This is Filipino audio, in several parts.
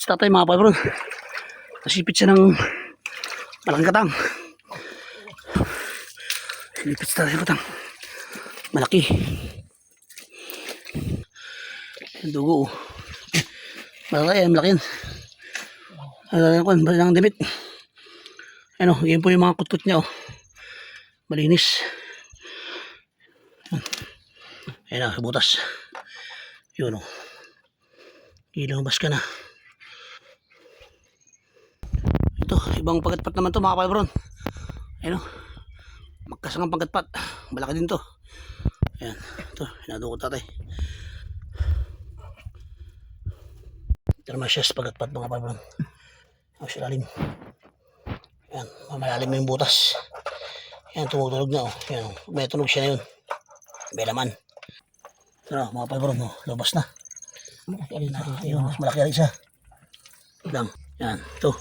si tatay mga palabron. Nasipit siya ng malaking katang. Si tatay ng katang. Malaki. Yung dugo. oh. Malaki yan, malaki yan. Ano ko, bali ng damit. Ano, yun po yung mga kutkot niya oh. Malinis. Ayan na, butas. Yun o. Ilumabas ka na. Ito, ibang pagatpat naman to mga palabron. Ayan o. Magkasangang pagatpat. Malaki din to. Ayan. Ito, hinadukot tatay. Termasias pagatpat mga palabron. Ang silalim. Ayan, mamalalim yung butas. Ayan, tumutulog na o. Ayan, o. may tunog siya na yun. May laman. Ano, mga palabron, oh, lumabas na. Ayun, mas malaki rin siya. Lang. Yan, ito.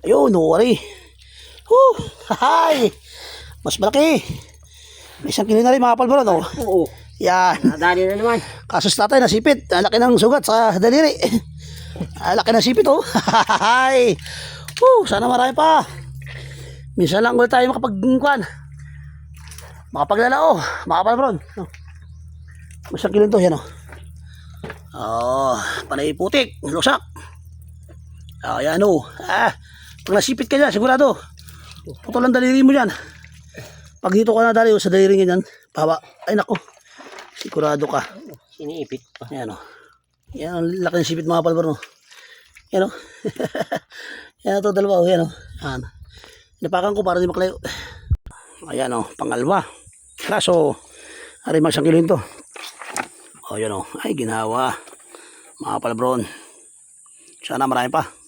Ayun, nuwari. Woo! Hahay! Mas malaki. May isang kilo na rin mga palabron, oh. Oo. Yan. Nadali na naman. Kasos tatay, nasipit. Ang laki ng sugat sa daliri. Ang laki ng sipit, oh. Hahay! Woo! Sana marami pa. Minsan lang ulit tayo makapagkuhan. Makapaglalao. Mga palabron. Oh. Masang kilo to, yan, oh. Oh, panay putik, lusak. Oh, yan oh. Ah, pag nasipit ka dyan, sigurado. Putol ang daliri mo dyan. Pag dito ka na dali sa daliri niya dyan, pawa. Ay nako, sigurado ka. Siniipit pa. Yan oh. Yan ang laki ng sipit mga palbar no. Yan oh. yan ito dalawa oh. Yan oh. Yan. Napakan ko para di maklayo. Ayan oh, pangalwa. Kaso, ari mag kilo to. Oh, yan oh. Ay, ginawa. Mga palabron. Sana marami pa.